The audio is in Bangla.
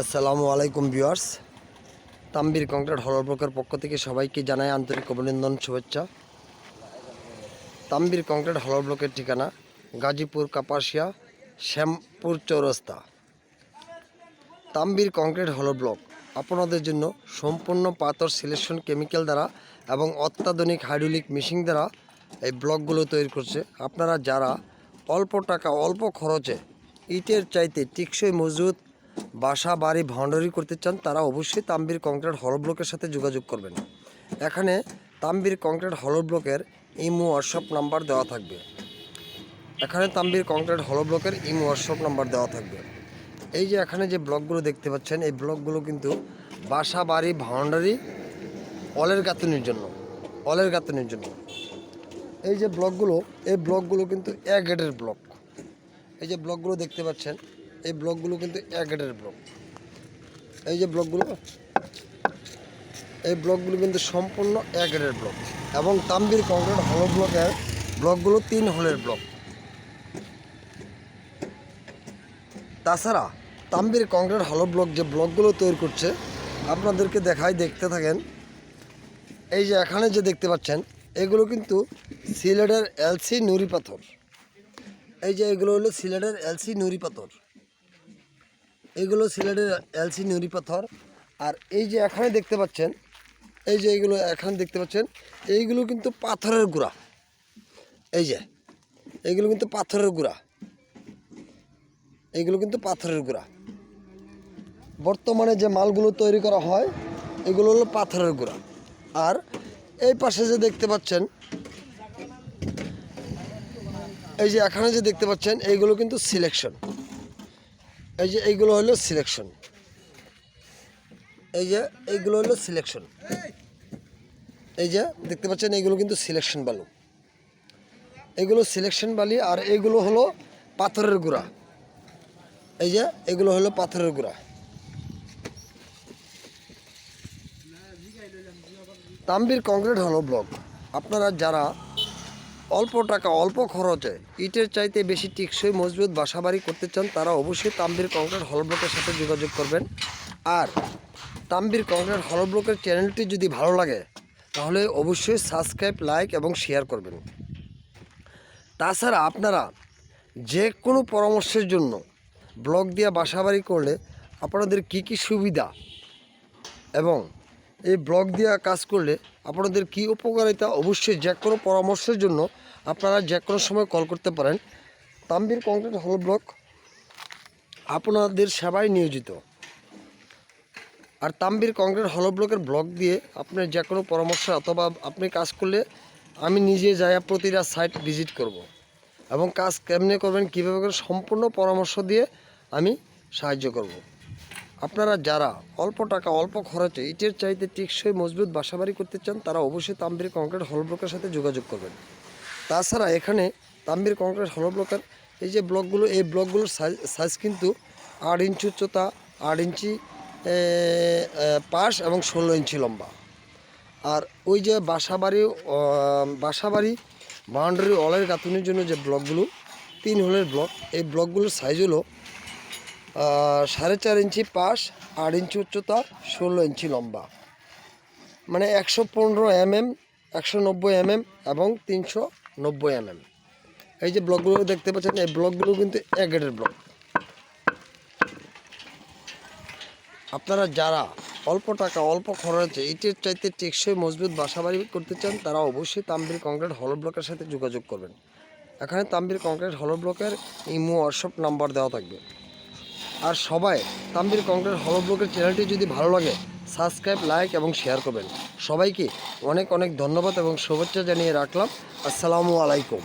আসসালামু আলাইকুম ভিউয়ার্স। তাম্বির কংক্রিট হল ব্লকের পক্ষ থেকে সবাইকে জানাই আন্তরিক অভিনন্দন, শুভেচ্ছা। তাম্বির কংক্রিট হল ব্লকের ঠিকানা Gazipur, Kapasia, Shyampur Chowrasta. Tambir concrete hollow block আপনাদের জন্য সম্পূর্ণ পাথর সিলেকশন কেমিক্যাল দ্বারা এবং অত্যাধুনিক হাইড্রোলিক মেশিন দ্বারা এই ব্লকগুলো তৈরি করছে। আপনারা যারা অল্প টাকা, অল্প খরচে ইটের চাইতে টিকসই মজুত বাসা, বাড়ি ভান্ডারি করতে চান, তারা অবশ্যই তাম্বির কংক্রিট হল ব্লকের সাথে যোগাযোগ করবেন। এখানে তাম্বির কংক্রিট হল ব্লকের ইমো হোয়াটসঅ্যাপ নাম্বার দেওয়া থাকবে। এখানে তাম্বির কংক্রিট হল ব্লকের ইমো হোয়াটসঅ্যাপ নাম্বার দেওয়া থাকবে। এই যে এখানে যে ব্লকগুলো দেখতে পাচ্ছেন, এই ব্লকগুলো কিন্তু বাসা, বাড়ি ভান্ডারি অলের গাঁথনির জন্য, অলের গাঁথনির জন্য। এই যে ব্লকগুলো, এই ব্লকগুলো কিন্তু এক গেটের ব্লক। এই যে ব্লকগুলো দেখতে পাচ্ছেন এই ব্লকগুলো কিন্তু এক গেটের ব্লক। এই যে ব্লকগুলো, এই ব্লকগুলো কিন্তু সম্পূর্ণ এক গেটের ব্লক এবং তাম্বির কংক্রিট হল ব্লকের ব্লকগুলো তিন হলের ব্লক। তাছাড়া তাম্বির কংক্রিট হল ব্লক যে ব্লকগুলো তৈরি করছে, আপনাদেরকে দেখাই, দেখতে থাকেন। এই যে এখানে যে দেখতে পাচ্ছেন, এগুলো কিন্তু সিলেটের এলসি নুড়ি পাথর। এই যে এগুলো হলো সিলেটের এলসি নুড়ি পাথর। এগুলো সিলেটের এলসি নুড়ি পাথর। আর এই যে এখানে দেখতে পাচ্ছেন, এই যে এইগুলো এখানে দেখতে পাচ্ছেন, এইগুলো কিন্তু পাথরের গুঁড়া। এই যে, এইগুলো কিন্তু পাথরের গুঁড়া। এইগুলো কিন্তু পাথরের গুঁড়া। বর্তমানে যে মালগুলো তৈরি করা হয়, এগুলো হলো পাথরের গুঁড়া। আর এই পাশে যে দেখতে পাচ্ছেন, এই যে এখানে যে দেখতে পাচ্ছেন, এইগুলো কিন্তু সিলেকশন। এই যে এইগুলো হলো সিলেকশন এই যে এইগুলো হলো সিলেকশন এই যে দেখতে পাচ্ছেন এইগুলো কিন্তু সিলেকশন বালু। এগুলো সিলেকশন বালি আর এইগুলো হলো পাথরের গুঁড়া। এই যে এগুলো হলো পাথরের গুঁড়া। তাম্বির কংক্রিট হলো ব্লক আপনারা যারা অল্প টাকা, অল্প খরচে। ইটের চাইতে বেশি টিকসই মজবুত বাসাবাড়ি করতে চান তারা অবশ্যই তাম্বির কংক্রিট হল ব্লকের সাথে যোগাযোগ করবেন। আর তাম্বির কংক্রিট হল ব্লকের চ্যানেলটি যদি ভালো লাগে, তাহলে অবশ্যই সাবস্ক্রাইব, লাইক এবং শেয়ার করবেন। তাছাড়া আপনারা যে কোনো পরামর্শের জন্য ব্লগ দিয়ে বাসাবাড়ি করলে আপনাদের কি কি সুবিধা এবং এই ব্লগ দিয়ে কাজ করলে আপনাদের কি উপকারিতা অবশ্যই যে কোনো পরামর্শের জন্য আপনারা যে কোনো সময় কল করতে পারেন তাম্বির কংক্রিট হল ব্লক আপনাদের সেবায় নিয়োজিত আর তাম্বির কংক্রিট হল ব্লকের ব্লক দিয়ে আপনার যে কোনো পরামর্শ অথবা আপনি কাজ করলে আমি নিজে যাই প্রতিটা সাইট ভিজিট করব। এবং কাজ কেমনে করবেন, কীভাবে সম্পূর্ণ পরামর্শ দিয়ে আমি সাহায্য করব। আপনারা যারা অল্প টাকা, অল্প খরচে ইটের চাইতে টেকসই মজবুত বাসাবাড়ি করতে চান, তারা অবশ্যই তাম্বির কংক্রিট হল ব্লকের সাথে যোগাযোগ করবেন। তাছাড়া এখানে তাম্বির কংক্রিট হল ব্লকের এই যে ব্লকগুলো, এই ব্লকগুলোর সাইজ কিন্তু আট ইঞ্চি উচ্চতা আট ইঞ্চি পাশ এবং ষোলো ইঞ্চি লম্বা। আর ওই যে বাসাবাড়ি বাসাবাড়ি বাউন্ডারি অলের গাঁথনির জন্য যে ব্লকগুলো, তিন হোলের ব্লক, এই ব্লকগুলোর সাইজ হলো সাড়ে চার ইঞ্চি পাশ, আট ইঞ্চি উচ্চতা, ষোলো ইঞ্চি লম্বা। মানে একশো পনেরো এমএম, একশো নব্বই এমএম এবং তিনশো নব্বই এমএম। এই যে ব্লকগুলো দেখতে পাচ্ছেন, এই ব্লকগুলো কিন্তু এক গেটের ব্লক। আপনারা যারা অল্প টাকা, অল্প খরচে ইটের চাইতে টেকসই মজবুত বাসাবাড়ি করতে চান, তারা অবশ্যই তাম্বির কংক্রিট হল ব্লকের সাথে যোগাযোগ করবেন। এখানে তাম্বির কংক্রিট হল ব্লকের ইমো হোয়াটসঅ্যাপ নাম্বার দেওয়া থাকবে। আর সবাই তাম্বির কংক্রিট হল ব্লকের চ্যানেলটি যদি ভালো লাগে সাবস্ক্রাইব লাইক এবং শেয়ার করবেন। সবাইকে অনেক অনেক ধন্যবাদ এবং শুভেচ্ছা জানিয়ে রাখলাম। আসসালামু আলাইকুম।